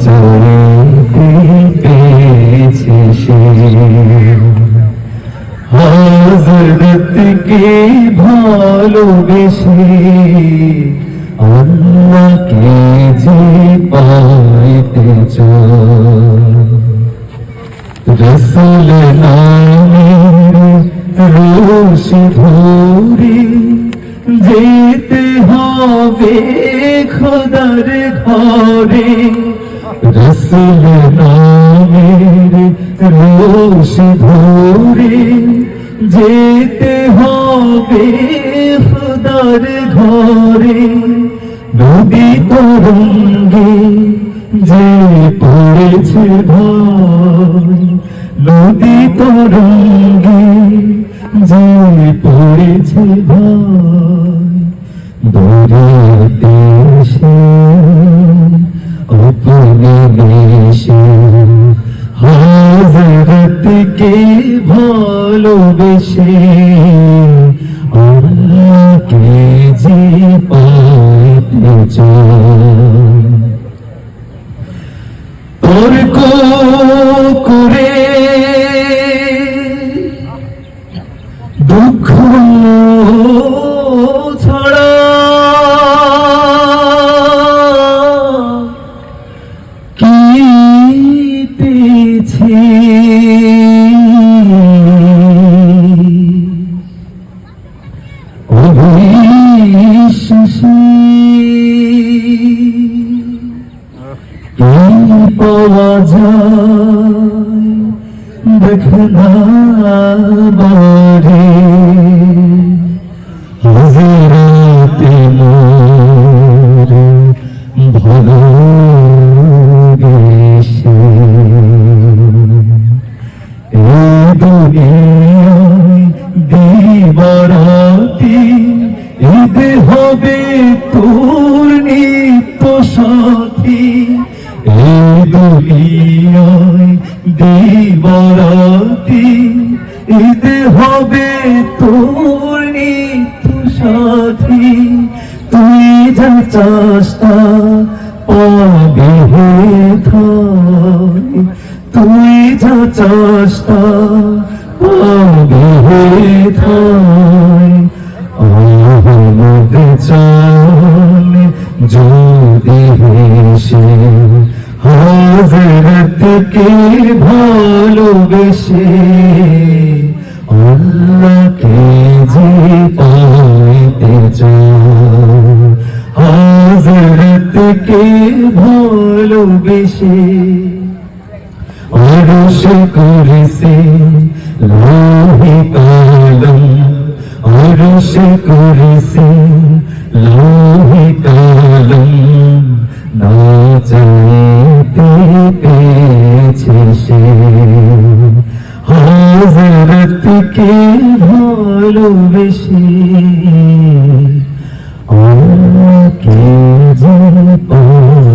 চাইতে পেয়েছে সে হজরতকে ভালোবেসে আল্লাহকে যে পাইতে রসুল নামের রোশি ধরে যেতে হবে খোদার ঘরে রসুল নামের রোশি ধরে যেতে হবে খোদার ঘরে। নদী তরঙ্গে যে পড়েছে ভয়, নদী তরঙ্গে যে পড়েছে ভয় দরিয়াতে সে পরিবেশে হাজরতকে ভালোবেসে আল্লাহকে যে পাইতে চায় তোর কোন কি পাওয়া যায় দেখনা বারে দুনিয়ায় দিবারাতি, ঈদ হবে তোর নিত্য সাথী এই দুনিয়ায় দিবারাতি, ঈদ হবে তোর নিত্য সাথী তুই যা চাষটা পাবে হে তুই যা চাষটা পাবে হে থাই আহমদ চান যদি হেসে হাজরতকে ভালোবেসে, আল্লাহকে যে পাইতে চায় হাজরতকে ভালোবেসে। আরশ করেছে লোহে কালম আরশ করেছে লোহে কালম। না চাইতে পেয়েছে সে। হাজরতকে ভালোবেসে আমাকে যে পাইতে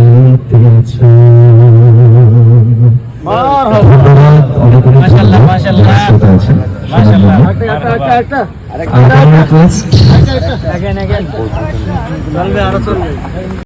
মাশাআল্লাহ, ধন্যবাদ মাশাআল্লাহ। জন্য মাশাআল্লাহ আর আমার রিকোয়েস্ট again again চলবে আরও চলবে।